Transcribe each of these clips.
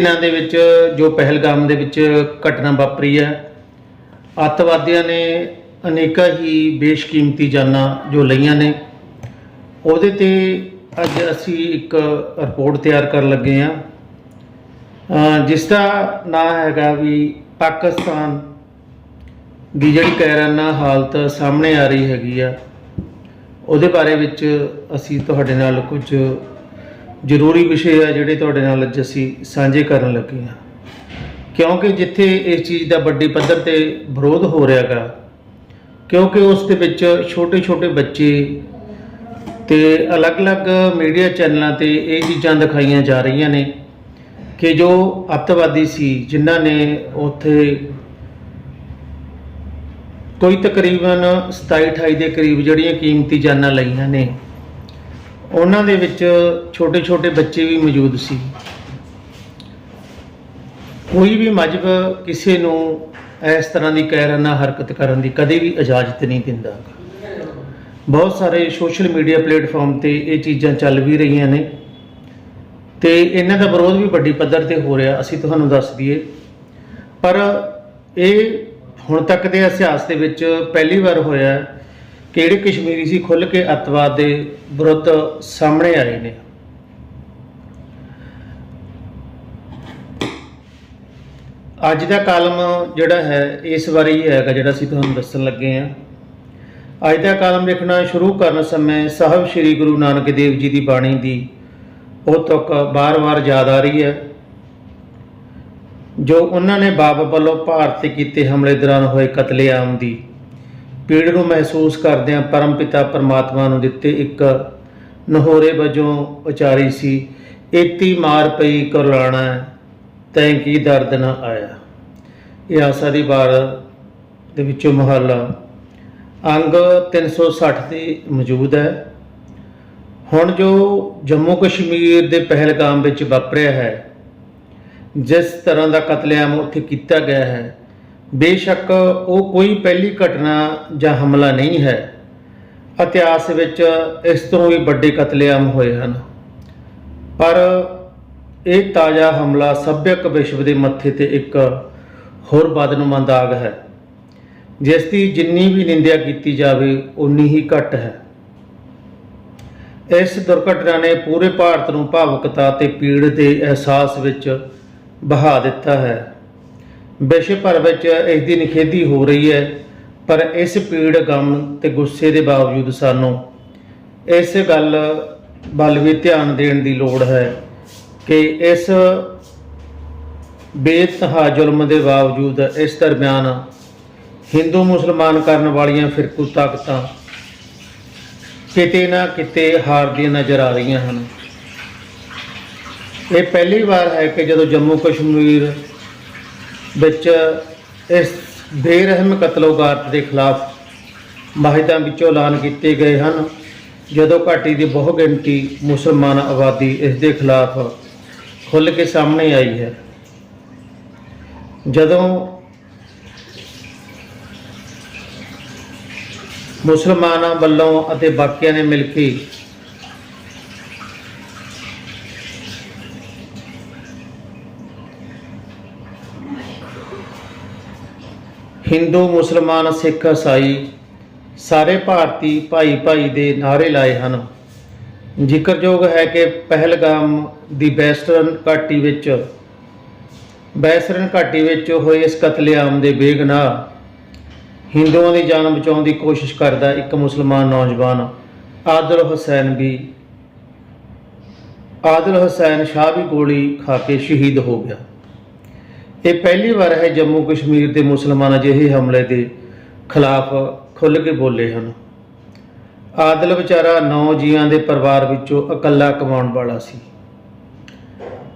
ਦਿਨਾਂ ਦੇ ਵਿੱਚ ਜੋ ਪਹਿਲਗਾਮ ਦੇ ਵਿੱਚ ਘਟਨਾ ਵਾਪਰੀ ਹੈ ਅੱਤਵਾਦੀਆਂ ਨੇ ਅਨੇਕਾਂ ਹੀ ਬੇਸ਼ਕੀਮਤੀ ਜਾਨਾਂ ਜੋ ਲਈਆਂ ਨੇ। ਉਹਦੇ ਤੇ ਅੱਜ ਅਸੀਂ ਇੱਕ ਰਿਪੋਰਟ ਤਿਆਰ ਕਰਨ ਲੱਗੇ ਹਾਂ। ਅ, ਜਿਸ ਦਾ ਨਾਮ ਹੈਗਾ ਵੀ ਪਾਕਿਸਤਾਨ ਦੀ ਜਿਹੜੀ ਕੈਰਾਨਾ ਹਾਲਤ ਸਾਹਮਣੇ ਆ ਰਹੀ ਹੈਗੀ ਆ ਉਹਦੇ ਬਾਰੇ ਵਿੱਚ ਅਸੀਂ ਤੁਹਾਡੇ ਨਾਲ ਕੁਝ ਜ਼ਰੂਰੀ ਵਿਸ਼ੇ ਆ ਜਿਹੜੇ ਤੁਹਾਡੇ ਨਾਲ ਅੱਜ ਅਸੀਂ ਸਾਂਝੇ ਕਰਨ ਲੱਗੇ ਹਾਂ। ਕਿਉਂਕਿ ਜਿੱਥੇ ਇਸ ਚੀਜ਼ ਦਾ ਵੱਡੀ ਪੱਧਰ ਤੇ ਵਿਰੋਧ ਹੋ ਰਿਹਾਗਾ ਕਿਉਂਕਿ ਉਸ ਦੇ ਵਿੱਚ ਛੋਟੇ-ਛੋਟੇ ਬੱਚੇ ਤੇ ਅਲੱਗ-ਅਲੱਗ ਮੀਡੀਆ ਚੈਨਲਾਂ ਤੇ ਇਹ ਚੀਜ਼ਾਂ ਦਿਖਾਈਆਂ ਜਾ ਰਹੀਆਂ ਨੇ ਕਿ ਜੋ ਅੱਤਵਾਦੀ ਸੀ, ਜਿਨ੍ਹਾਂ ਨੇ ਉੱਥੇ ਕੋਈ ਤਕਰੀਬਨ 27 28 ਦੇ ਕਰੀਬ ਜਿਹੜੀਆਂ ਕੀਮਤੀ ਜਾਨਾਂ ਲਈਆਂ ਨੇ ਉਹਨਾਂ ਦੇ ਵਿੱਚ ਛੋਟੇ-ਛੋਟੇ ਬੱਚੇ ਵੀ ਮੌਜੂਦ ਸੀ। ਕੋਈ ਵੀ ਮਜਬ ਕਿਸੇ ਨੂੰ ਇਸ ਤਰ੍ਹਾਂ ਦੀ ਕਾਇਰਾਨਾ ਹਰਕਤ ਕਰਨ ਦੀ ਕਦੇ ਵੀ ਇਜਾਜ਼ਤ ਨਹੀਂ ਦਿੰਦਾ। ਬਹੁਤ ਸਾਰੇ ਸੋਸ਼ਲ ਮੀਡੀਆ ਪਲੇਟਫਾਰਮ ਤੇ ਇਹ ਚੀਜ਼ਾਂ ਚੱਲ ਵੀ ਰਹੀਆਂ ਨੇ ਤੇ ਇਹਨਾਂ ਦਾ ਵਿਰੋਧ ਵੀ ਵੱਡੀ ਪੱਧਰ ਤੇ ਹੋ ਰਿਹਾ, ਅਸੀਂ ਤੁਹਾਨੂੰ ਦੱਸ ਦਈਏ। ਪਰ ਇਹ ਹੁਣ ਤੱਕ ਦੇ ਇਤਿਹਾਸ ਦੇ ਵਿੱਚ ਪਹਿਲੀ ਵਾਰ ਹੋਇਆ ਕਿ ਕਿਹੜੇ ਕਸ਼ਮੀਰੀ ਸੀ ਖੁੱਲ ਕੇ ਅੱਤਵਾਦ ਦੇ ਵਿਰੁੱਧ ਸਾਹਮਣੇ ਆਏ ਨੇ? ਅੱਜ ਦਾ ਕਾਲਮ ਜਿਹੜਾ ਹੈ, ਇਸ ਬਾਰੇ ਹੀ ਹੈਗਾ ਜਿਹੜਾ ਅਸੀਂ ਤੁਹਾਨੂੰ ਦੱਸਣ ਲੱਗੇ ਹਾਂ। ਅੱਜ ਦਾ ਕਾਲਮ ਲਿਖਣਾ ਸ਼ੁਰੂ ਕਰਨ ਸਮੇਂ ਸਾਹਿਬ ਸ੍ਰੀ ਗੁਰੂ ਨਾਨਕ ਦੇਵ ਜੀ ਦੀ ਬਾਣੀ ਦੀ ਉਹ ਤੁਕ ਬਾਰ-ਬਾਰ ਯਾਦ ਆ ਰਹੀ ਹੈ, ਜੋ ਉਹਨਾਂ ਨੇ ਬਾਪ ਵੱਲੋਂ ਭਾਰਤ ਤੇ ਕੀਤੇ ਹਮਲੇ ਦੌਰਾਨ ਹੋਏ ਕਤਲੇਆਮ ਦੀ ਪੀੜ ਨੂੰ ਮਹਿਸੂਸ ਕਰਦਿਆਂ ਪਰਮ ਪਿਤਾ ਪਰਮਾਤਮਾ ਨੂੰ ਦਿੱਤੇ ਇੱਕ ਨਹੋਰੇ ਵਜੋਂ ਉਚਾਰੀ ਸੀ, ਏਤੀ ਮਾਰ ਪਈ ਕਰਲਾਣਾ, ਤੈਂ ਕੀ ਦਰਦ ਨਾ ਆਇਆ? ਇਹ ਆਸਾ ਦੀ ਬਾਰ ਦੇ ਵਿੱਚੋਂ ਮਹੱਲਾ। ਅੰਗ 360 ਤੇ ਮੌਜੂਦ ਹੈ। ਹੁਣ ਜੋ ਜੰਮੂ ਕਸ਼ਮੀਰ ਦੇ ਪਹਿਲਗਾਮ ਵਿੱਚ ਵਾਪਰਿਆ ਹੈ, ਜਿਸ ਤਰ੍ਹਾਂ ਦਾ ਕਤਲੇਆਮ ਉੱਥੇ ਕੀਤਾ ਗਿਆ ਹੈ ਬੇਸ਼ੱਕ ਉਹ ਕੋਈ ਪਹਿਲੀ ਘਟਨਾ ਜਾਂ ਹਮਲਾ ਨਹੀਂ ਹੈ। ਇਤਿਹਾਸ ਵਿੱਚ ਇਸ ਤੋਂ ਵੀ ਵੱਡੇ ਕਤਲੇਆਮ ਹੋਏ ਹਨ। ਪਰ ਇਹ ਤਾਜ਼ਾ ਹਮਲਾ ਸੱਭਿਅਕ ਵਿਸ਼ਵ ਦੇ ਮੱਥੇ ਤੇ ਇੱਕ ਹੋਰ ਬਦਨੁਮਾ ਦਾਗ ਹੈ। ਜਿਸ ਦੀ ਜਿੰਨੀ ਵੀ ਨਿੰਦਿਆ ਕੀਤੀ ਜਾਵੇ ਉਨੀ ਹੀ ਘੱਟ ਹੈ। ਇਸ ਦੁਰਘਟਨਾ ਨੇ ਪੂਰੇ ਭਾਰਤ ਨੂੰ ਭਾਵੁਕਤਾ ਤੇ ਪੀੜ ਦੇ ਅਹਿਸਾਸ ਵਿੱਚ ਬਹਾ ਦਿੱਤਾ ਹੈ। ਵਿਸ਼ਵ ਭਰ ਵਿੱਚ ਇਸ ਦੀ ਨਿਖੇਧੀ ਹੋ ਰਹੀ ਹੈ, ਪਰ ਇਸ ਪੀੜ ਗਮ ਤੇ ਗੁੱਸੇ ਦੇ ਬਾਵਜੂਦ ਸਾਨੂੰ ਇਸ ਗੱਲ ਵੱਲ ਵੀ ਧਿਆਨ ਦੇਣ ਦੀ ਲੋੜ ਹੈ ਕਿ ਇਸ ਬੇਤਹਾ ਜ਼ੁਲਮ ਦੇ ਬਾਵਜੂਦ ਇਸ ਦਰਮਿਆਨ ਹਿੰਦੂ ਮੁਸਲਮਾਨ ਕਰਨ ਵਾਲੀਆਂ ਫਿਰਕੂ ਤਾਕਤਾਂ ਕਿਤੇ ਨਾ ਕਿਤੇ ਹਾਰਦੀਆਂ ਨਜ਼ਰ ਆ ਰਹੀਆਂ ਹਨ। ਇਹ ਪਹਿਲੀ ਵਾਰ ਹੈ ਕਿ ਜਦੋਂ ਜੰਮੂ ਕਸ਼ਮੀਰ ਵਿੱਚ ਇਸ ਬੇਰਹਿਮ ਕਤਲੋਗਾਰਤ ਦੇ ਖਿਲਾਫ ਮਾਹਿਦਾਂ ਵਿੱਚੋਂ ਐਲਾਨ ਕੀਤੇ ਗਏ ਹਨ। ਜਦੋਂ ਘਾਟੀ ਦੀ ਬਹੁ ਗਿਣਤੀ ਮੁਸਲਮਾਨ ਆਬਾਦੀ ਇਸ ਦੇ ਖਿਲਾਫ ਖੁੱਲ੍ਹ ਕੇ ਸਾਹਮਣੇ ਆਈ ਹੈ। ਜਦੋਂ ਮੁਸਲਮਾਨਾਂ ਵੱਲੋਂ ਅਤੇ ਬਾਕੀਆਂ ਨੇ ਮਿਲ ਕੇ ਹਿੰਦੂ, ਮੁਸਲਮਾਨ, ਸਿੱਖ, ਈਸਾਈ ਸਾਰੇ ਭਾਰਤੀ ਭਾਈ ਭਾਈ ਦੇ ਨਾਰੇ ਲਾਏ ਹਨ। ਜ਼ਿਕਰਯੋਗ ਹੈ ਕਿ ਪਹਿਲਗਾਮ ਦੀ ਵੈਸਟਰਨ ਘਾਟੀ ਵਿੱਚ ਵੈਸਟਰਨ ਘਾਟੀ ਵਿੱਚ ਹੋਏ ਇਸ ਕਤਲੇਆਮ ਦੇ ਬੇਗਨਾਹ ਹਿੰਦੂਆਂ ਦੀ ਜਾਨ ਬਚਾਉਣ ਦੀ ਕੋਸ਼ਿਸ਼ ਕਰਦਾ ਇੱਕ ਮੁਸਲਮਾਨ ਨੌਜਵਾਨ ਆਦਲ ਹੁਸੈਨ ਵੀ ਆਦਲ ਹੁਸੈਨ ਸ਼ਾਹ ਵੀ ਗੋਲੀ ਖਾ ਕੇ ਸ਼ਹੀਦ ਹੋ ਗਿਆ। ਇਹ ਪਹਿਲੀ ਵਾਰ ਹੈ ਜੰਮੂ ਕਸ਼ਮੀਰ ਦੇ ਮੁਸਲਮਾਨ ਅਜਿਹੇ ਹਮਲੇ ਦੇ ਖਿਲਾਫ ਖੁੱਲ੍ਹ ਕੇ ਬੋਲੇ ਹਨ। ਆਦਲ ਵਿਚਾਰਾ ਨੌ ਜੀਆਂ ਦੇ ਪਰਿਵਾਰ ਵਿੱਚੋਂ ਇਕੱਲਾ ਕਮਾਉਣ ਵਾਲਾ ਸੀ।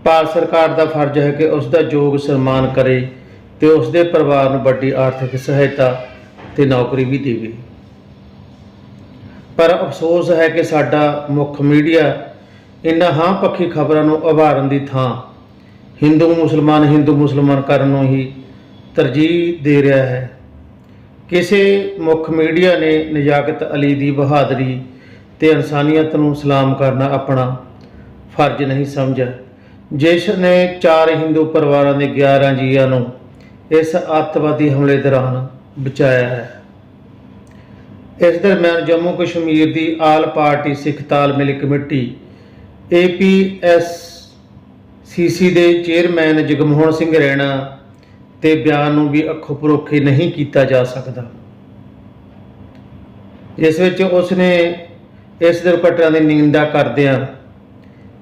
ਭਾਰਤ ਸਰਕਾਰ ਦਾ ਫਰਜ਼ ਹੈ ਕਿ ਉਸ ਦਾ ਯੋਗ ਸਨਮਾਨ ਕਰੇ ਤੇ ਉਸ ਦੇ ਪਰਿਵਾਰ ਨੂੰ ਵੱਡੀ ਆਰਥਿਕ ਸਹਾਇਤਾ ਤੇ ਨੌਕਰੀ ਵੀ ਦੇਵੇ। ਪਰ ਅਫਸੋਸ ਹੈ ਕਿ ਸਾਡਾ ਮੁੱਖ ਮੀਡੀਆ ਇਨ੍ਹਾਂ ਹਾਂ ਪੱਖੀ ਖਬਰਾਂ ਨੂੰ ਉਭਾਰਨ ਦੀ ਥਾਂ ਹਿੰਦੂ ਮੁਸਲਮਾਨ ਹਿੰਦੂ ਮੁਸਲਮਾਨ ਕਰਨ ਨੂੰ ਹੀ ਤਰਜੀਹ ਦੇ ਰਿਹਾ ਹੈ। ਕਿਸੇ ਮੁੱਖ ਮੀਡੀਆ ਨੇ ਨਜਾਕਤ ਅਲੀ ਦੀ ਬਹਾਦਰੀ ਤੇ ਇਨਸਾਨੀਅਤ ਨੂੰ ਸਲਾਮ ਕਰਨਾ ਆਪਣਾ ਫਰਜ਼ ਨਹੀਂ ਸਮਝਿਆ। ਜਿਸ ਨੇ ਚਾਰ ਹਿੰਦੂ ਪਰਿਵਾਰਾਂ ਦੇ 11 ਜੀਆਂ ਨੂੰ ਇਸ ਅੱਤਵਾਦੀ ਹਮਲੇ ਦੌਰਾਨ ਬਚਾਇਆ ਹੈ। ਇਸ ਦਰਮਿਆਨ ਜੰਮੂ ਕਸ਼ਮੀਰ ਦੀ ਆਲ ਪਾਰਟੀ ਸਿੱਖ ਤਾਲਮੇਲ ਕਮੇਟੀ APS ਸੀਸੀ ਦੇ ਚੇਅਰਮੈਨ ਜਗਮੋਹਨ ਸਿੰਘ ਰੈਣਾ ਤੇ ਬਿਆਨ ਨੂੰ ਵੀ ਅੱਖੋਂ ਪਰੋਖੇ ਨਹੀਂ ਕੀਤਾ ਜਾ ਸਕਦਾ। ਜਿਸ ਵਿੱਚ ਉਸ ਨੇ ਇਸ ਦੁਰਘਟਨਾ ਦੀ ਨਿੰਦਾ ਕਰਦਿਆਂ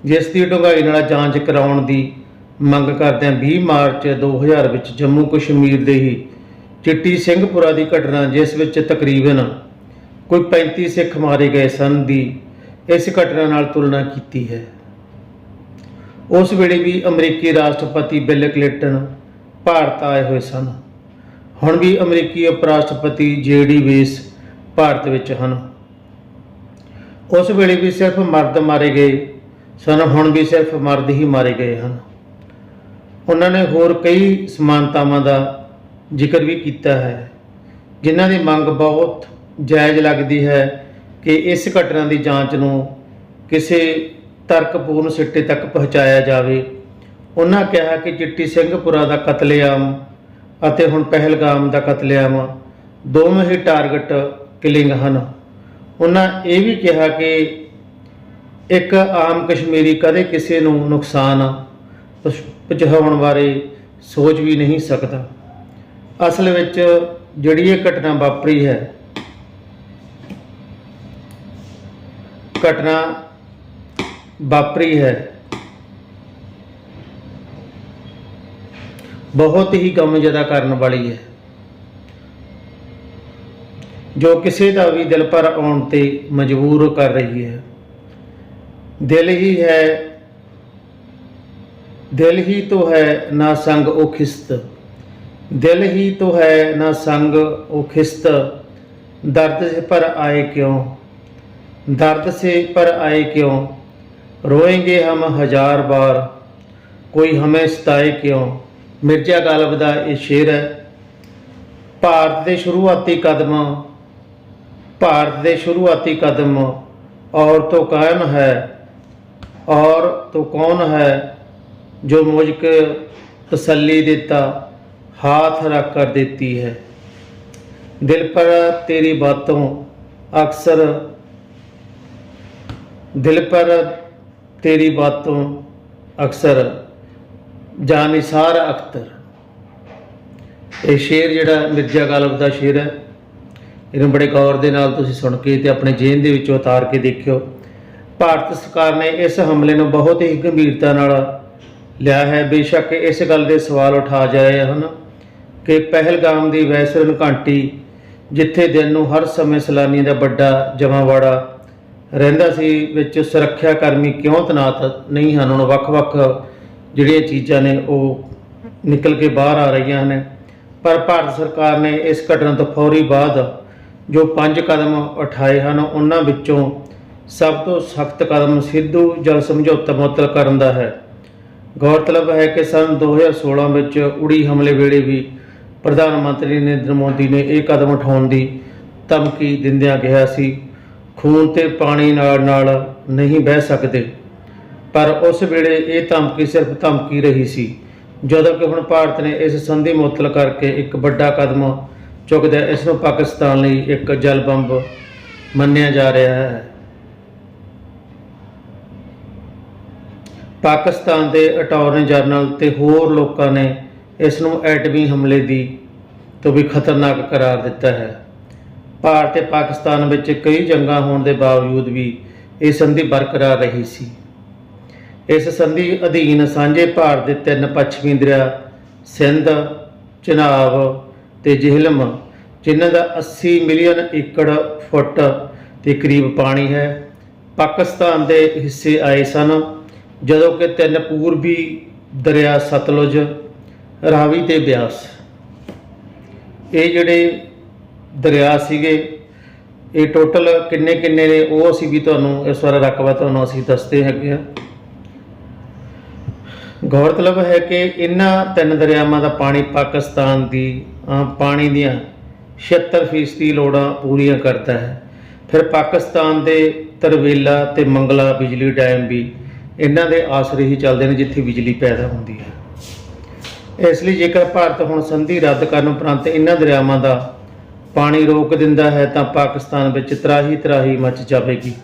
ਜਿਸ ਦੀ ਡੂੰਘਾਈ ਨਾਲ ਜਾਂਚ ਕਰਾਉਣ ਦੀ ਮੰਗ ਕਰਦਿਆਂ 20 ਮਾਰਚ 2000 ਵਿੱਚ ਜੰਮੂ ਕਸ਼ਮੀਰ ਦੇ ਹੀ ਚਿੱਟੀ ਸਿੰਘਪੁਰਾ ਦੀ ਘਟਨਾ ਜਿਸ ਵਿੱਚ ਤਕਰੀਬਨ ਕੋਈ 35 ਸਿੱਖ ਮਾਰੇ ਗਏ ਸਨ ਦੀ ਇਸ ਘਟਨਾ ਨਾਲ ਤੁਲਨਾ ਕੀਤੀ ਹੈ। ਉਸ ਵੇਲੇ ਵੀ ਅਮਰੀਕੀ ਰਾਸ਼ਟਰਪਤੀ ਬਿਲ ਕਲਿੰਟਨ ਭਾਰਤ ਆਏ ਹੋਏ ਸਨ। ਹੁਣ ਵੀ ਅਮਰੀਕੀ ਉਪ ਰਾਸ਼ਟਰਪਤੀ ਜੇਡੀ ਵੇਸ ਭਾਰਤ ਵਿੱਚ ਹਨ। ਉਸ ਵੇਲੇ ਵੀ ਸਿਰਫ ਮਰਦ ਮਾਰੇ ਗਏ ਸਨ, ਹੁਣ ਵੀ ਸਿਰਫ ਮਰਦ ਹੀ ਮਾਰੇ ਗਏ ਹਨ। ਉਹਨਾਂ ਨੇ ਹੋਰ ਕਈ ਸਮਾਨਤਾਵਾਂ ਦਾ ਜ਼ਿਕਰ ਵੀ ਕੀਤਾ ਹੈ, ਜਿਨ੍ਹਾਂ ਦੀ ਮੰਗ ਬਹੁਤ ਜਾਇਜ਼ ਲੱਗਦੀ ਹੈ ਕਿ ਇਸ ਘਟਨਾ ਦੀ ਜਾਂਚ ਨੂੰ ਕਿਸੇ ਤਰਕਪੂਰਨ ਸਿੱਟੇ ਤੱਕ ਪਹੁੰਚਾਇਆ ਜਾਵੇ। ਉਹਨਾਂ ਕਿਹਾ ਕਿ ਚਿੱਟੀ ਸਿੰਘਪੁਰਾ ਦਾ ਕਤਲੇਆਮ ਅਤੇ ਹੁਣ ਪਹਿਲਗਾਮ ਦਾ ਕਤਲੇਆਮ ਦੋਵੇਂ ਹੀ ਟਾਰਗੇਟ ਕਿਲਿੰਗ ਹਨ। ਉਹਨਾਂ ਇਹ ਵੀ ਕਿਹਾ ਕਿ ਇੱਕ ਆਮ ਕਸ਼ਮੀਰੀ ਕਦੇ ਕਿਸੇ ਨੂੰ ਨੁਕਸਾਨ ਪਹੁੰਚਾਉਣ ਬਾਰੇ ਸੋਚ ਵੀ ਨਹੀਂ ਸਕਦਾ। ਅਸਲ ਵਿੱਚ ਜਿਹੜੀ ਇਹ ਘਟਨਾ ਵਾਪਰੀ ਹੈ, ਘਟਨਾ ਵਾਪਰੀ ਹੈ। ਬਹੁਤ ਹੀ ਗਮ ਜ਼ਿਆਦਾ ਕਰਨ ਵਾਲੀ ਹੈ। ਜੋ ਕਿਸੇ ਦਾ ਵੀ ਦਿਲ ਪਰ ਆਉਣ ਤੇ ਮਜਬੂਰ ਕਰ ਰਹੀ ਹੈ। ਦਿਲ ਹੀ ਹੈ, ਦਿਲ ਹੀ ਤੋ ਹੈ ਨਾ ਸੰਗ ਉਹ ਖਿਸਤ। ਦਿਲ ਹੀ ਤੋ ਹੈ ਨਾ ਸੰਗ ਉਹ ਖਿਸਤ। ਦਰਦ ਸੇ ਪਰ ਆਏ ਕਿਉਂ? ਦਰਦ ਸੇ ਪਰ ਆਏ ਕਿਉਂ? रोएंगे हम हजार बार कोई हमें सताए क्यों ਮਿਰਜ਼ਾ ਗਾਲਬ ਦਾ ਇਹ ਸ਼ੇਰ ਹੈ ਭਾਰਤ ਦੇ ਸ਼ੁਰੂਆਤੀ ਕਦਮ ਭਾਰਤ ਦੇ ਸ਼ੁਰੂਆਤੀ ਕਦਮ और तो कायम है और तो कौन है जो मुझको तसल्ली देता हाथ रख कर देती है दिल पर तेरी बातों अक्सर दिल पर ਤੇਰੀ ਬਾਤ ਤੋਂ ਅਕਸਰ ਜਾਨਿਸਾਰ ਅਖਤਰ। ਇਹ ਸ਼ੇਰ ਜਿਹੜਾ ਮਿਰਜ਼ਾ ਗਾਲਬ ਦਾ ਸ਼ੇਰ ਹੈ, ਇਹਨੂੰ ਬੜੇ ਗੌਰ ਦੇ ਨਾਲ ਤੁਸੀਂ ਸੁਣ ਕੇ ਤੇ ਆਪਣੇ ਜੇਨ ਦੇ ਵਿੱਚੋਂ ਉਤਾਰ ਕੇ ਦੇਖਿਓ। ਭਾਰਤ ਸਰਕਾਰ ਨੇ ਇਸ ਹਮਲੇ ਨੂੰ ਬਹੁਤ ਹੀ ਗੰਭੀਰਤਾ ਨਾਲ ਲਿਆ ਹੈ। ਬੇਸ਼ੱਕ ਇਸ ਗੱਲ ਦੇ ਸਵਾਲ ਉਠਾ ਜਾਏ ਹਨ ਕਿ ਪਹਿਲਗਾਮ ਦੀ ਵੈਸਰਨ ਘਾਟੀ, ਜਿੱਥੇ ਦਿਨ ਨੂੰ ਹਰ ਸਮੇਂ ਸਲਾਨੀਆਂ ਦਾ ਵੱਡਾ ਜਮਾਵਾੜਾ ਰਹਿੰਦਾ ਸੀ ਵਿੱਚ ਸੁਰੱਖਿਆ ਕਰਮੀ ਕਿਉਂ ਤਨਾਤ ਨਹੀਂ ਹਨ? ਹੁਣ ਵੱਖ-ਵੱਖ ਜਿਹੜੀਆਂ ਚੀਜ਼ਾਂ ਨੇ ਉਹ ਨਿਕਲ ਕੇ ਬਾਹਰ ਆ ਰਹੀਆਂ ਨੇ ਪਰ ਭਾਰਤ ਸਰਕਾਰ ਨੇ ਇਸ ਘਟਨਾ ਤੋਂ ਫੌਰੀ ਬਾਅਦ ਜੋ ਪੰਜ ਕਦਮ ਉਠਾਏ ਹਨ, ਉਹਨਾਂ ਵਿੱਚੋਂ ਸਭ ਤੋਂ ਸਖਤ ਕਦਮ ਸਿੱਧੂ ਜਲ ਸਮਝੌਤਾ ਮੁਅੱਤਲ ਕਰਨ ਦਾ ਹੈ। ਗੌਰਤਲਬ ਹੈ ਕਿ ਸਨ 2016 ਵਿੱਚ ਉੜੀ ਹਮਲੇ ਵੇਲੇ ਵੀ ਪ੍ਰਧਾਨ ਮੰਤਰੀ ਨਰਿੰਦਰ ਮੋਦੀ ਨੇ ਇਹ ਕਦਮ ਉਠਾਉਣ ਦੀ ਧਮਕੀ ਦਿੰਦਿਆਂ ਕਿਹਾ ਸੀ। ਖੂਨ ਤੇ ਪਾਣੀ ਨਾਲ ਨਾਲ ਨਹੀਂ ਬਹਿ ਸਕਦੇ। ਪਰ ਉਸ ਵੇਲੇ ਇਹ ਧਮਕੀ ਸਿਰਫ ਧਮਕੀ ਰਹੀ ਸੀ। ਜਦੋਂ ਕਿ ਹੁਣ ਭਾਰਤ ਨੇ ਇਸ ਸੰਧੀ ਮੁਅੱਤਲ ਕਰਕੇ ਇੱਕ ਵੱਡਾ ਕਦਮ ਚੁੱਕਦਾ ਇਸ ਨੂੰ ਪਾਕਿਸਤਾਨ ਲਈ ਇੱਕ ਜਲ ਬੰਬ ਮੰਨਿਆ ਜਾ ਰਿਹਾ ਹੈ। ਪਾਕਿਸਤਾਨ ਦੇ ਅਟਾਰਨੀ ਜਨਰਲ ਤੇ ਹੋਰ ਲੋਕਾਂ ਨੇ ਇਸ ਨੂੰ ਐਟਮੀ ਹਮਲੇ ਦੀ ਤੋਂ ਵੀ ਖਤਰਨਾਕ ਕਰਾਰ ਦਿੱਤਾ ਹੈ। ਭਾਰਤ ਤੇ ਪਾਕਿਸਤਾਨ ਵਿੱਚ ਕਈ ਜੰਗਾਂ ਹੋਣ ਦੇ ਬਾਵਜੂਦ ਵੀ ਇਹ ਸੰਧੀ ਬਰਕਰਾਰ ਰਹੀ ਸੀ। ਇਸ ਸੰਧੀ ਅਧੀਨ ਸਾਂਝੇ ਭਾਰਤ ਦੇ ਤਿੰਨ ਪੱਛਮੀ ਦਰਿਆ ਸਿੰਧ, ਚਨਾਬ ਤੇ ਜਿਹਲਮ, ਜਿਨ੍ਹਾਂ ਦਾ 80 ਮਿਲੀਅਨ ਏਕੜ ਫੁੱਟ ਦੇ ਕਰੀਬ ਪਾਣੀ ਹੈ, ਪਾਕਿਸਤਾਨ ਦੇ ਹਿੱਸੇ ਆਏ ਸਨ, ਜਦੋਂ ਕਿ ਤਿੰਨ ਪੂਰਬੀ ਦਰਿਆ ਸਤਲੁਜ, ਰਾਵੀ ਤੇ ਬਿਆਸ। ਇਹ ਜਿਹੜੇ ਦਰਿਆ ਸੀਗੇ। ਇਹ ਟੋਟਲ ਕਿੰਨੇ ਕਿੰਨੇ ਨੇ, ਉਹ ਅਸੀਂ ਵੀ ਤੁਹਾਨੂੰ ਇਸ ਵਾਰ ਰਕਬਾ ਤੁਹਾਨੂੰ ਅਸੀਂ ਦੱਸਦੇ ਹੈਗੇ ਆ ਗੌਰਤਲਬ ਹੈ ਕਿ ਇਹਨਾਂ ਤਿੰਨ ਦਰਿਆਵਾਂ ਦਾ ਪਾਣੀ ਪਾਕਿਸਤਾਨ ਦੀ ਪਾਣੀ ਦੀਆਂ 76% ਲੋੜਾਂ ਪੂਰੀਆਂ ਕਰਦਾ ਹੈ। ਫਿਰ ਪਾਕਿਸਤਾਨ ਦੇ ਤਰਵੇਲਾ ਤੇ ਮੰਗਲਾ ਬਿਜਲੀ ਡੈਮ ਵੀ ਇਹਨਾਂ ਦੇ ਆਸਰੇ ਹੀ ਚੱਲਦੇ ਨੇ, ਜਿੱਥੇ ਬਿਜਲੀ ਪੈਦਾ ਹੁੰਦੀ ਹੈ। ਇਸ ਲਈ ਜੇਕਰ ਭਾਰਤ ਹੁਣ ਸੰਧੀ ਰੱਦ ਕਰਨ ਉਪਰੰਤ ਇਹਨਾਂ ਦਰਿਆਵਾਂ ਦਾ ਪਾਣੀ ਰੋਕ ਦਿੰਦਾ ਹੈ ਤਾਂ ਪਾਕਿਸਤਾਨ ਵਿੱਚ ਤਰਾਹੀ ਤਰਾਹੀ ਮਚ ਜਾਵੇਗੀ।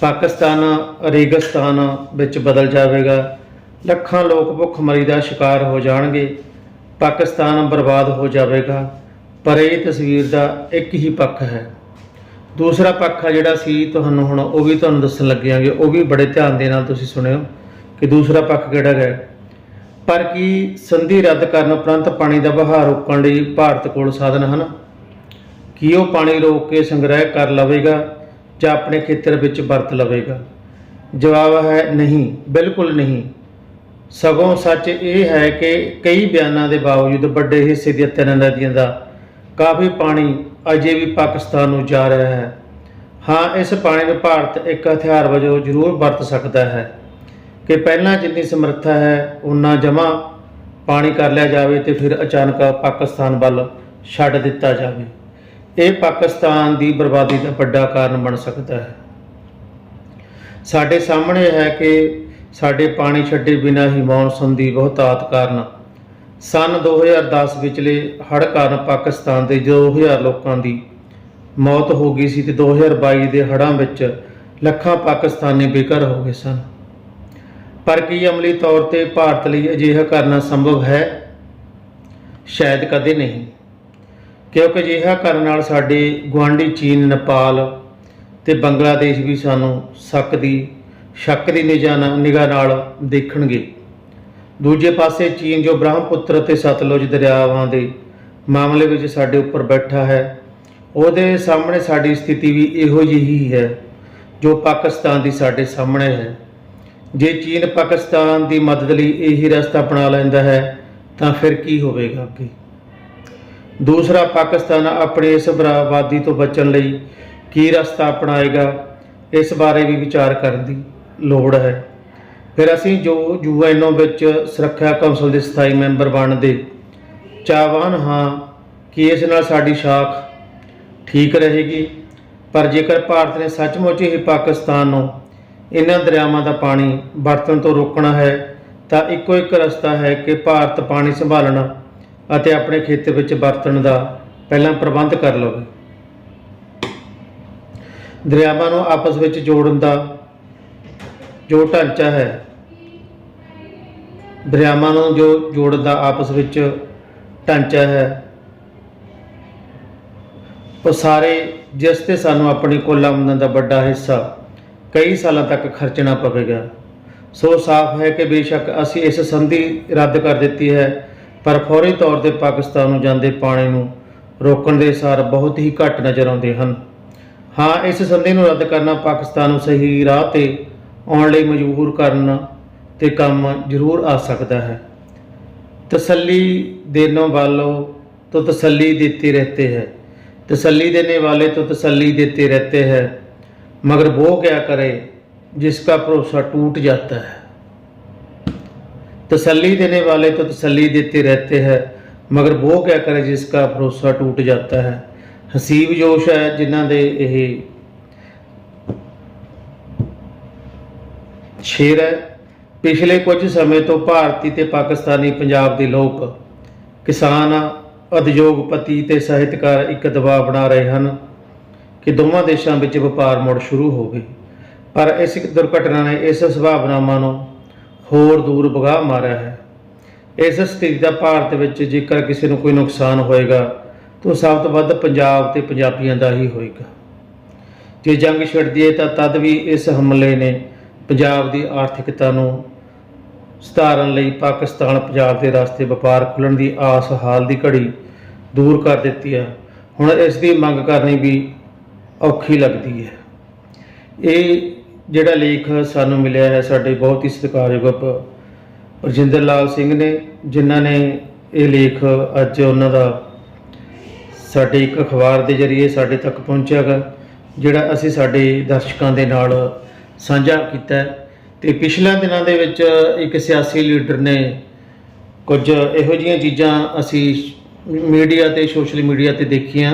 ਪਾਕਿਸਤਾਨ, ਰੇਗਿਸਤਾਨ ਵਿੱਚ ਬਦਲ ਜਾਵੇਗਾ। ਲੱਖਾਂ ਲੋਕ ਭੁੱਖਮਰੀ ਦਾ ਸ਼ਿਕਾਰ ਹੋ ਜਾਣਗੇ। ਪਾਕਿਸਤਾਨ ਬਰਬਾਦ ਹੋ ਜਾਵੇਗਾ। ਪਰ ਇਹ ਤਸਵੀਰ ਦਾ ਇੱਕ ਹੀ ਪੱਖ ਹੈ। ਦੂਸਰਾ ਪੱਖ ਆ ਜਿਹੜਾ ਸੀ ਤੁਹਾਨੂੰ ਹੁਣ ਉਹ ਵੀ ਤੁਹਾਨੂੰ ਦੱਸਣ ਲੱਗਿਆਂਗੇ ਉਹ ਵੀ ਬੜੇ ਧਿਆਨ ਦੇ ਨਾਲ ਤੁਸੀਂ ਸੁਣਿਓ ਕਿ ਦੂਸਰਾ ਪੱਖ ਕਿਹੜਾ ਹੈ। ਪਰ ਕੀ ਸੰਧੀ ਰੱਦ ਕਰਨ ਉਪਰੰਤ ਪਾਣੀ ਦਾ ਵਹਾਅ ਰੋਕਣ ਲਈ ਭਾਰਤ ਕੋਲ ਸਾਧਨ ਹਨ? ਕੀ ਉਹ ਪਾਣੀ ਰੋਕ ਕੇ ਸੰਗ੍ਰਹਿ ਕਰ ਲਵੇਗਾ ਜਾਂ ਆਪਣੇ ਖੇਤਰ ਵਿੱਚ ਵਰਤ ਲਵੇਗਾ। ਜਵਾਬ ਹੈ ਨਹੀਂ, ਬਿਲਕੁਲ ਨਹੀਂ। ਸਗੋਂ ਸੱਚ ਇਹ ਹੈ ਕਿ ਕਈ ਬਿਆਨਾਂ ਦੇ ਬਾਵਜੂਦ ਵੱਡੇ ਹਿੱਸੇ ਦੀਆਂ ਤਿੰਨ ਨਦੀਆਂ ਦਾ ਕਾਫੀ ਪਾਣੀ ਅਜੇ ਵੀ ਪਾਕਿਸਤਾਨ ਨੂੰ ਜਾ ਰਿਹਾ ਹੈ। ਹਾਂ, ਇਸ ਪਾਣੀ ਨੂੰ ਭਾਰਤ ਇੱਕ ਹਥਿਆਰ ਵਜੋਂ ਜ਼ਰੂਰ ਵਰਤ ਸਕਦਾ ਹੈ ਕਿ ਪਹਿਲਾਂ ਜਿੰਨੀ ਸਮਰੱਥਾ ਹੈ ਉਨਾ ਜਮਾ ਪਾਣੀ ਕਰ ਲਿਆ ਜਾਵੇ ਤੇ ਫਿਰ ਅਚਾਨਕ ਪਾਕਿਸਤਾਨ ਵੱਲ ਛੱਡ ਦਿੱਤਾ ਜਾਵੇ। ਇਹ ਪਾਕਿਸਤਾਨ ਦੀ ਬਰਬਾਦੀ ਦਾ ਵੱਡਾ ਕਾਰਨ ਬਣ ਸਕਦਾ ਹੈ। ਸਾਡੇ ਸਾਹਮਣੇ ਹੈ ਕਿ ਸਾਡੇ ਪਾਣੀ ਛੱਡੇ ਬਿਨਾਂ ਹੀ ਮੌਨਸੂਨ ਦੀ ਬਹੁਤਾਤ ਕਾਰਨ। ਸਨ 2010 ਵਿਚਲੇ ਹੜ੍ਹ ਕਾਰਨ ਪਾਕਿਸਤਾਨ ਦੇ 2000 ਲੋਕਾਂ ਦੀ ਮੌਤ ਹੋ ਗਈ ਸੀ ਤੇ 2022 ਦੇ ਹੜ੍ਹਾਂ ਵਿੱਚ ਲੱਖਾਂ ਪਾਕਿਸਤਾਨੀ ਬੇਘਰ ਹੋ ਗਏ ਸਨ। ਪਰ ਕੀ ਅਮਲੀ ਤੌਰ ਤੇ ਭਾਰਤ ਲਈ ਅਜਿਹਾ ਕਰਨਾ ਸੰਭਵ ਹੈ? ਸ਼ਾਇਦ ਕਦੇ ਨਹੀਂ। ਕਿਉਂਕਿ ਅਜਿਹਾ ਕਰਨ ਨਾਲ ਸਾਡੇ ਗੁਆਂਢੀ ਚੀਨ, ਨੇਪਾਲ ਤੇ ਬੰਗਲਾਦੇਸ਼ ਵੀ ਸਾਨੂੰ ਸ਼ੱਕ ਦੀ ਸ਼ੱਕ ਦੀ ਨਿਗਾਹ ਨਿਗਾਹ ਨਾਲ ਦੇਖਣਗੇ। ਦੂਜੇ ਪਾਸੇ ਚੀਨ ਜੋ ਬ੍ਰਹਮਪੁੱਤਰ ਅਤੇ ਸਤਲੁਜ ਦਰਿਆਵਾਂ ਦੇ ਮਾਮਲੇ ਵਿੱਚ ਸਾਡੇ ਉੱਪਰ ਬੈਠਾ ਹੈ, ਉਹਦੇ ਸਾਹਮਣੇ ਸਾਡੀ ਸਥਿਤੀ ਵੀ ਇਹੋ ਜਿਹੀ ਹੈ ਜੋ ਪਾਕਿਸਤਾਨ ਦੀ ਸਾਡੇ ਸਾਹਮਣੇ ਹੈ। ਜੇ ਚੀਨ ਪਾਕਿਸਤਾਨ ਦੀ ਮਦਦ ਲਈ ਇਹੀ ਰਸਤਾ ਅਪਣਾ ਲੈਂਦਾ ਹੈ, ਤਾਂ ਫਿਰ ਕੀ ਹੋਵੇਗਾ ਅੱਗੇ? ਦੂਸਰਾ ਪਾਕਿਸਤਾਨ ਆਪਣੀ ਇਸ ਬਰਬਾਦੀ ਤੋਂ ਬਚਣ ਲਈ ਕੀ ਰਸਤਾ ਅਪਣਾਏਗਾ, ਇਸ ਬਾਰੇ ਵੀ ਵਿਚਾਰ ਕਰਨ ਦੀ ਲੋੜ ਹੈ। ਫਿਰ ਅਸੀਂ ਜੋ ਯੂਐਨਓ ਵਿੱਚ ਸੁਰੱਖਿਆ ਕੌਂਸਲ ਦੇ ਸਥਾਈ ਮੈਂਬਰ ਬਣਨ ਦੇ ਚਾਹਵਾਨ ਹਾਂ ਕਿ ਇਸ ਨਾਲ ਸਾਡੀ ਸ਼ਾਖ ਠੀਕ ਰਹੇਗੀ। ਪਰ ਜੇਕਰ ਭਾਰਤ ਨੇ ਸੱਚਮੁੱਚ ਹੀ ਪਾਕਿਸਤਾਨ ਨੂੰ ਇਹਨਾਂ ਦਰਿਆਵਾਂ ਦਾ ਪਾਣੀ ਵਰਤਣ ਤੋਂ ਰੋਕਣਾ ਹੈ, ਤਾਂ ਇੱਕੋ ਇੱਕ ਰਸਤਾ ਹੈ ਕਿ ਭਾਰਤ ਪਾਣੀ ਸੰਭਾਲਣਾ ਅਤੇ ਆਪਣੇ ਖੇਤਰ ਵਿੱਚ ਵਰਤਣ ਦਾ ਪਹਿਲਾਂ ਪ੍ਰਬੰਧ ਕਰ ਲਵੇ ਦਰਿਆਵਾਂ ਨੂੰ ਆਪਸ ਵਿੱਚ ਜੋੜਨ ਦਾ ਜੋ ਢਾਂਚਾ ਹੈ, ਦਰਿਆਵਾਂ ਨੂੰ ਜੋ ਜੋੜਨ ਦਾ ਆਪਸ ਵਿੱਚ ਢਾਂਚਾ ਹੈ, ਉਹ ਸਾਰੇ ਜਿਸ ਤੇ ਸਾਨੂੰ ਆਪਣੀ ਕੁੱਲ ਆਮਦਨ ਦਾ ਵੱਡਾ ਹਿੱਸਾ ਕਈ ਸਾਲਾਂ ਤੱਕ ਖਰਚਣਾ ਪਵੇਗਾ। ਸੋ ਸਾਫ਼ ਹੈ ਕਿ ਬੇਸ਼ੱਕ ਅਸੀਂ ਇਸ ਸੰਧੀ ਰੱਦ ਕਰ ਦਿੱਤੀ ਹੈ ਪਰ ਫੌਰੀ ਤੌਰ ਤੇ ਪਾਕਿਸਤਾਨ ਨੂੰ ਜਾਂਦੇ ਪਾਣੀ ਨੂੰ ਰੋਕਣ ਦੇ ਸਾਰ ਬਹੁਤ ਹੀ ਘੱਟ ਨਜ਼ਰ ਆਉਂਦੇ ਹਨ ਹਾਂ ਇਸ ਸੰਧੀ ਨੂੰ ਰੱਦ ਕਰਨਾ ਪਾਕਿਸਤਾਨ ਨੂੰ ਸਹੀ ਰਾਹ ਤੇ ਆਉਣ ਲਈ ਮਜਬੂਰ ਕਰਨ ਤੇ ਕੰਮ ਜ਼ਰੂਰ ਆ ਸਕਦਾ ਹੈ तसल्ली देने वालों तो तसल्ली देते रहते हैं तसल्ली देने वाले तो तसल्ली देते रहते हैं मगर वो क्या करे जिसका भरोसा टूट जाता है तसल्ली देने वाले तो तसल्ली देते रहते हैं मगर वो क्या करे जिसका भरोसा टूट जाता है ਹਸੀਬ ਜੋਸ਼ ਹੈ ਜਿਨ੍ਹਾਂ ਦੇ ਇਹ ਸ਼ੇਰ ਹੈ ਪਿਛਲੇ ਕੁਝ ਸਮੇਂ ਤੋਂ ਭਾਰਤੀ ਤੇ ਪਾਕਿਸਤਾਨੀ ਪੰਜਾਬ ਦੇ ਲੋਕ ਕਿਸਾਨ ਉਦਯੋਗਪਤੀ ਤੇ ਸਾਹਿਤਕਾਰ ਇੱਕ ਦਬਾਅ ਬਣਾ ਰਹੇ ਹਨ ਕਿ ਦੋਵਾਂ ਦੇਸ਼ਾਂ ਵਿੱਚ ਵਪਾਰ ਮੁੜ ਸ਼ੁਰੂ ਹੋਵੇ ਪਰ ਇਸ ਇੱਕ ਦੁਰਘਟਨਾ ਨੇ ਇਸ ਸੰਭਾਵਨਾਵਾਂ ਨੂੰ ਹੋਰ ਦੂਰ ਵਗਾ ਮਾਰਿਆ ਹੈ। ਇਸ ਸਥਿਤੀ ਦਾ ਭਾਰਤ ਵਿੱਚ ਜੇਕਰ ਕਿਸੇ ਨੂੰ ਕੋਈ ਨੁਕਸਾਨ ਹੋਏਗਾ, ਤਾਂ ਸਭ ਤੋਂ ਵੱਧ ਪੰਜਾਬ ਤੇ ਪੰਜਾਬੀਆਂ ਦਾ ਹੀ ਹੋਏਗਾ। ਜੇ ਜੰਗ ਛਿੜਦੀ ਹੈ, ਤਾਂ ਤਦ ਵੀ ਇਸ ਹਮਲੇ ਨੇ ਪੰਜਾਬ ਦੀ ਆਰਥਿਕਤਾ ਨੂੰ ਸੁਧਾਰਨ ਲਈ ਪਾਕਿਸਤਾਨ, ਪੰਜਾਬ ਦੇ ਰਸਤੇ ਵਪਾਰ ਖੁੱਲਣ ਦੀ ਆਸ ਹਾਲ ਦੀ ਘੜੀ ਦੂਰ ਕਰ ਦਿੱਤੀ ਹੈ। ਹੁਣ ਇਸ ਦੀ ਮੰਗ ਕਰਨੀ ਵੀ ਔਖੀ ਲੱਗਦੀ ਹੈ। ਇਹ ਜਿਹੜਾ ਲੇਖ ਸਾਨੂੰ ਮਿਲਿਆ ਹੈ, ਸਾਡੇ ਬਹੁਤ ਹੀ ਸਤਿਕਾਰਯੋਗ ਰਜਿੰਦਰ ਲਾਲ ਸਿੰਘ ਨੇ, ਜਿਨ੍ਹਾਂ ਨੇ ਇਹ ਲੇਖ ਅੱਜ ਉਹਨਾਂ ਦਾ ਸਾਡੇ ਇੱਕ ਅਖਬਾਰ ਦੇ ਜ਼ਰੀਏ ਸਾਡੇ ਤੱਕ ਪਹੁੰਚਿਆ ਗਾ, ਜਿਹੜਾ ਅਸੀਂ ਸਾਡੇ ਦਰਸ਼ਕਾਂ ਦੇ ਨਾਲ ਸਾਂਝਾ ਕੀਤਾ ਹੈ। ਤੇ ਪਿਛਲੇ ਦਿਨਾਂ ਦੇ ਵਿੱਚ ਇੱਕ ਸਿਆਸੀ ਲੀਡਰ ਨੇ ਕੁਝ ਇਹੋ ਜਿਹੀਆਂ ਚੀਜ਼ਾਂ ਅਸੀਂ ਮੀਡੀਆ ਤੇ, ਸੋਸ਼ਲ ਮੀਡੀਆ ਤੇ ਦੇਖੀਆਂ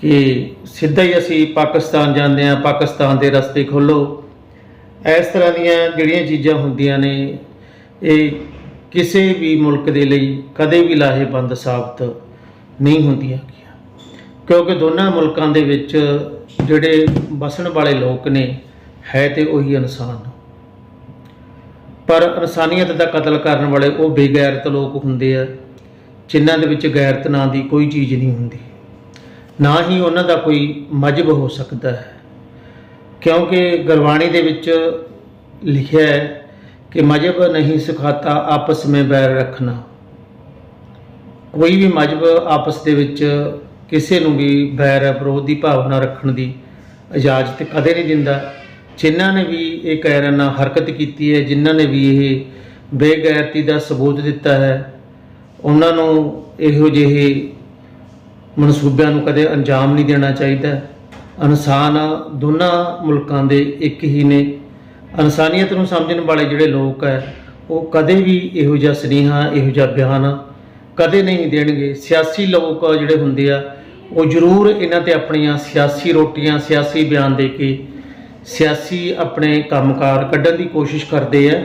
ਕਿ ਸਿੱਧਾ ਹੀ ਅਸੀਂ ਪਾਕਿਸਤਾਨ ਜਾਂਦੇ ਹਾਂ, ਪਾਕਿਸਤਾਨ ਦੇ ਰਸਤੇ ਖੋਲੋ ਇਸ ਤਰ੍ਹਾਂ ਦੀਆਂ ਜਿਹੜੀਆਂ ਚੀਜ਼ਾਂ ਹੁੰਦੀਆਂ ਨੇ, ਇਹ ਕਿਸੇ ਵੀ ਮੁਲਕ ਦੇ ਲਈ ਕਦੇ ਵੀ ਲਾਹੇਵੰਦ ਸਾਬਤ ਨਹੀਂ ਹੁੰਦੀਆਂ ਕਿਉਂਕਿ ਦੋਨਾਂ ਮੁਲਕਾਂ ਦੇ ਵਿੱਚ ਜਿਹੜੇ ਵਸਣ ਵਾਲੇ ਲੋਕ ਨੇ, ਹੈ ਤੇ ਉਹੀ ਇਨਸਾਨ। ਪਰ ਇਨਸਾਨੀਅਤ ਦਾ ਕਤਲ ਕਰਨ ਵਾਲੇ ਉਹ ਬੇਗੈਰਤ ਲੋਕ ਹੁੰਦੇ ਆ, ਜਿਨ੍ਹਾਂ ਦੇ ਵਿੱਚ ਗੈਰਤ ਨਾਂ ਦੀ ਕੋਈ ਚੀਜ਼ ਨਹੀਂ ਹੁੰਦੀ। ਨਾ ਹੀ ਉਹਨਾਂ ਦਾ ਕੋਈ ਮਜਬ ਹੋ ਸਕਦਾ ਹੈ। ਕਿਉਂਕਿ ਗੁਰਬਾਣੀ ਦੇ ਵਿੱਚ ਲਿਖਿਆ ਹੈ ਕਿ ਮਜਬ ਨਹੀਂ ਸਿਖਾਤਾ ਆਪਸ ਵਿੱਚ ਬੈਰ ਰੱਖਣਾ। ਕੋਈ ਵੀ ਮਜਬ ਆਪਸ ਦੇ ਵਿੱਚ ਕਿਸੇ ਨੂੰ ਵੀ ਬੈਰ ਵਿਰੋਧ ਦੀ ਭਾਵਨਾ ਰੱਖਣ ਦੀ ਇਜਾਜ਼ਤ ਕਦੇ ਨਹੀਂ ਦਿੰਦਾ। ਜਿਨ੍ਹਾਂ ਨੇ ਵੀ ਇਹ ਕਾਇਰਾਨਾ ਹਰਕਤ ਕੀਤੀ ਹੈ, ਜਿਨ੍ਹਾਂ ਨੇ ਵੀ ਇਹ ਬੇਗੈਰਤੀ ਦਾ ਸਬੂਤ ਦਿੱਤਾ ਹੈ, ਉਹਨਾਂ ਨੂੰ ਇਹੋ ਜਿਹੇ ਮਨਸੂਬਿਆਂ ਨੂੰ ਕਦੇ ਅੰਜਾਮ ਨਹੀਂ ਦੇਣਾ ਚਾਹੀਦਾ। ਇਨਸਾਨ ਦੋਨਾਂ ਮੁਲਕਾਂ ਦੇ ਇੱਕ ਹੀ ਨੇ। ਇਨਸਾਨੀਅਤ ਨੂੰ ਸਮਝਣ ਵਾਲੇ ਜਿਹੜੇ ਲੋਕ ਹੈ, ਉਹ ਕਦੇ ਵੀ ਇਹੋ ਜਿਹਾ ਸੁਨੇਹਾ, ਇਹੋ ਜਿਹਾ ਬਿਆਨ ਕਦੇ ਨਹੀਂ ਦੇਣਗੇ। ਸਿਆਸੀ ਲੋਕ ਜਿਹੜੇ ਹੁੰਦੇ ਆ, ਉਹ ਜ਼ਰੂਰ ਇਹਨਾਂ ਤੇ ਆਪਣੀਆਂ ਸਿਆਸੀ ਰੋਟੀਆਂ, ਸਿਆਸੀ ਬਿਆਨ ਦੇ ਕੇ ਸਿਆਸੀ ਆਪਣੇ ਕੰਮਕਾਰ ਕੱਢਣ ਦੀ ਕੋਸ਼ਿਸ਼ ਕਰਦੇ ਆ।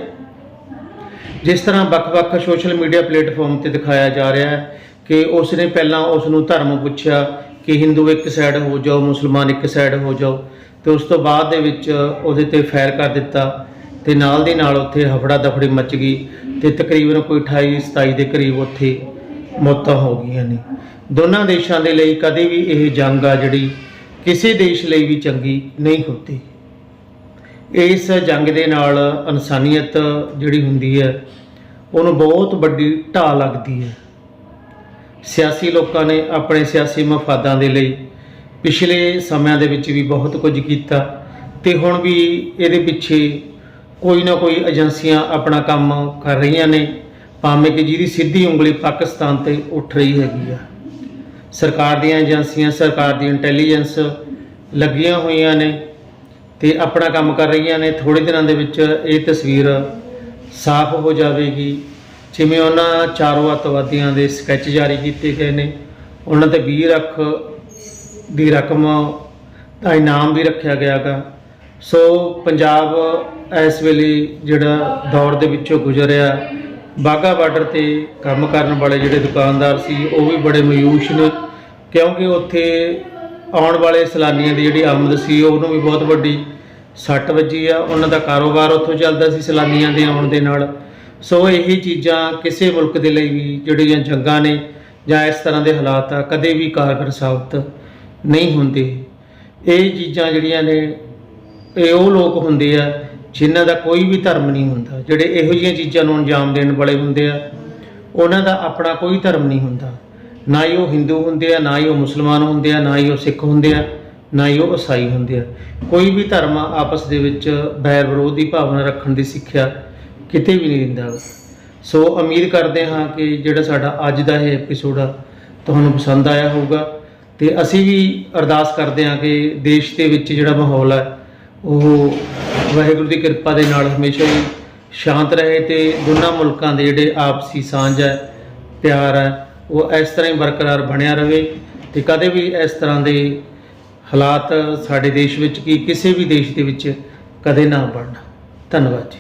ਜਿਸ ਤਰ੍ਹਾਂ ਵੱਖ-ਵੱਖ ਸੋਸ਼ਲ ਮੀਡੀਆ ਪਲੇਟਫਾਰਮ ਤੇ ਦਿਖਾਇਆ ਜਾ ਰਿਹਾ ਹੈ ਕਿ ਉਸ ਨੇ ਪਹਿਲਾਂ ਉਸ ਨੂੰ ਧਰਮ ਪੁੱਛਿਆ ਕਿ ਹਿੰਦੂ ਇੱਕ ਸਾਈਡ ਹੋ ਜਾਓ, ਮੁਸਲਮਾਨ ਇੱਕ ਸਾਈਡ ਹੋ ਜਾਓ। ਤੇ ਉਸ ਤੋਂ ਬਾਅਦ ਦੇ ਵਿੱਚ ਉਹਦੇ ਤੇ ਫਾਇਰ ਕਰ ਦਿੱਤਾ ਤੇ ਨਾਲ ਦੀ ਨਾਲ ਉੱਥੇ ਹਫੜਾ ਦਫੜੀ ਮਚ ਗਈ ਤੇ ਤਕਰੀਬਨ ਕੋਈ 28 27 ਦੇ ਕਰੀਬ ਉੱਥੇ ਮੌਤਾਂ ਹੋ ਗਈਆਂ ਨੇ। ਦੋਨਾਂ ਦੇਸ਼ਾਂ ਦੇ ਲਈ ਕਦੇ ਵੀ ਇਹ ਜੰਗ ਆ ਜਿਹੜੀ ਕਿਸੇ ਦੇਸ਼ ਲਈ ਵੀ ਚੰਗੀ ਨਹੀਂ ਹੁੰਦੀ। ਇਸ ਜੰਗ ਦੇ ਨਾਲ ਇਨਸਾਨੀਅਤ ਜਿਹੜੀ ਹੁੰਦੀ ਹੈ, ਉਹਨੂੰ ਬਹੁਤ ਵੱਡੀ ਢਾਹ ਲੱਗਦੀ ਹੈ। ਸਿਆਸੀ ਲੋਕਾਂ ਨੇ ਆਪਣੇ ਸਿਆਸੀ ਮਫਾਦਾਂ ਦੇ ਲਈ ਪਿਛਲੇ ਸਮਿਆਂ ਦੇ ਵਿੱਚ ਵੀ ਬਹੁਤ ਕੁਝ ਕੀਤਾ ਤੇ ਹੁਣ ਵੀ ਇਹਦੇ ਪਿੱਛੇ ਕੋਈ ਨਾ ਕੋਈ ਏਜੰਸੀਆਂ ਆਪਣਾ ਕੰਮ ਕਰ ਰਹੀਆਂ ਨੇ, ਭਾਵੇਂ ਕਿ ਜਿਹਦੀ ਸਿੱਧੀ ਉਂਗਲੀ ਪਾਕਿਸਤਾਨ ਤੇ ਉੱਠ ਰਹੀ ਹੈਗੀ ਆ। ਸਰਕਾਰ ਦੀਆਂ ਏਜੰਸੀਆਂ, ਸਰਕਾਰ ਦੀ ਇੰਟੈਲੀਜੈਂਸ ਲੱਗੀਆਂ ਹੋਈਆਂ ਨੇ ਤੇ ਆਪਣਾ ਕੰਮ ਕਰ ਰਹੀਆਂ ਨੇ। ਥੋੜੇ ਦਿਨਾਂ ਦੇ ਵਿੱਚ ਇਹ ਤਸਵੀਰ ਸਾਫ਼ ਹੋ ਜਾਵੇਗੀ। ਜਿਵੇਂ ਉਹਨਾਂ ਚਾਰੋਂ ਅੱਤਵਾਦੀਆਂ ਦੇ ਸਕੈਚ ਜਾਰੀ ਕੀਤੇ ਗਏ ਨੇ, ਉਹਨਾਂ ਤੇ 20 ਲੱਖ ਦੀ ਰਕਮ ਦਾ ਇਨਾਮ ਵੀ ਰੱਖਿਆ ਗਿਆਗਾ ਸੋ ਪੰਜਾਬ ਇਸ ਵੇਲੇ ਜਿਹੜਾ ਦੌਰ ਦੇ ਵਿੱਚੋਂ ਗੁਜ਼ਰਿਆ ਬਾਗਾ ਬਾਰਡਰ ਤੇ ਕੰਮ ਕਰਨ ਵਾਲੇ ਜਿਹੜੇ ਦੁਕਾਨਦਾਰ ਸੀ, ਉਹ ਵੀ ਬੜੇ ਮਯੂਸ਼ ਨੇ, ਕਿਉਂਕਿ ਉੱਥੇ ਆਉਣ ਵਾਲੇ ਸੈਲਾਨੀਆਂ ਦੀ ਜਿਹੜੀ ਆਮਦ ਸੀ, ਉਹਨੂੰ ਵੀ ਬਹੁਤ ਵੱਡੀ ਸੱਟ ਵੱਜੀ ਆ। ਉਹਨਾਂ ਦਾ ਕਾਰੋਬਾਰ ਉੱਥੋਂ ਚੱਲਦਾ ਸੀ ਸੈਲਾਨੀਆਂ ਦੇ ਆਉਣ ਦੇ ਨਾਲ। ਸੋ ਇਹ ਚੀਜ਼ਾਂ ਕਿਸੇ ਮੁਲਕ ਦੇ ਲਈ ਵੀ ਜਿਹੜੀਆਂ ਜੰਗਾਂ ਨੇ ਜਾਂ ਇਸ ਤਰ੍ਹਾਂ ਦੇ ਹਾਲਾਤ ਆ, ਕਦੇ ਵੀ ਕਾਰਗਰ ਸਾਬਤ ਨਹੀਂ ਹੁੰਦੇ। ਇਹ ਚੀਜ਼ਾਂ ਜਿਹੜੀਆਂ ਨੇ, ਇਹ ਉਹ ਲੋਕ ਹੁੰਦੇ ਆ ਜਿਨ੍ਹਾਂ ਦਾ ਕੋਈ ਵੀ ਧਰਮ ਨਹੀਂ ਹੁੰਦਾ, ਜਿਹੜੇ ਇਹੋ ਜਿਹੀਆਂ ਚੀਜ਼ਾਂ ਨੂੰ ਅੰਜਾਮ ਦੇਣ ਵਾਲੇ ਹੁੰਦੇ ਆ। ਉਹਨਾਂ ਦਾ ਆਪਣਾ ਕੋਈ ਧਰਮ ਨਹੀਂ ਹੁੰਦਾ। ਨਾ ਹੀ ਉਹ ਹਿੰਦੂ ਹੁੰਦੇ ਆ, ਨਾ ਹੀ ਉਹ ਮੁਸਲਮਾਨ ਹੁੰਦੇ ਆ, ਨਾ ਹੀ ਉਹ ਸਿੱਖ ਹੁੰਦੇ ਆ, ਨਾ ਹੀ ਉਹ ਈਸਾਈ ਹੁੰਦੇ ਆ। ਕੋਈ ਵੀ ਧਰਮ ਆਪਸ ਦੇ ਵਿੱਚ ਬੈਰ ਵਿਰੋਧ ਦੀ ਭਾਵਨਾ ਰੱਖਣ ਦੀ ਸਿੱਖਿਆ ਕਿਤੇ ਵੀ ਨਹੀਂ ਦਿੰਦਾ। ਸੋ ਉਮੀਦ ਕਰਦੇ ਹਾਂ ਕਿ ਜਿਹੜਾ ਸਾਡਾ ਅੱਜ ਦਾ ਇਹ ਐਪੀਸੋਡ ਆ, ਤੁਹਾਨੂੰ ਪਸੰਦ ਆਇਆ ਹੋਊਗਾ। ਤੇ ਅਸੀਂ ਵੀ ਅਰਦਾਸ ਕਰਦੇ ਹਾਂ ਕਿ ਦੇਸ਼ ਦੇ ਵਿੱਚ ਜਿਹੜਾ ਮਾਹੌਲ ਹੈ ਉਹ ਵਾਹਿਗੁਰੂ ਦੀ ਕਿਰਪਾ ਦੇ ਨਾਲ ਹਮੇਸ਼ਾ ਹੀ ਸ਼ਾਂਤ ਰਹੇ ਤੇ ਦੋਨਾਂ ਮੁਲਕਾਂ ਦੇ ਜਿਹੜੇ ਆਪਸੀ ਸਾਂਝ ਹੈ ਪਿਆਰ ਹੈ ਉਹ ਇਸ ਤਰ੍ਹਾਂ ਹੀ ਬਰਕਰਾਰ ਬਣਿਆ ਰਹੇ ਤੇ ਕਦੇ ਵੀ ਇਸ ਤਰ੍ਹਾਂ ਦੇ ਹਾਲਾਤ ਸਾਡੇ ਦੇਸ਼ ਵਿੱਚ ਕੀ ਕਿਸੇ ਵੀ ਦੇਸ਼ ਦੇ ਵਿੱਚ ਕਦੇ ਨਾ ਬਣਨ। ਧੰਨਵਾਦ ਜੀ।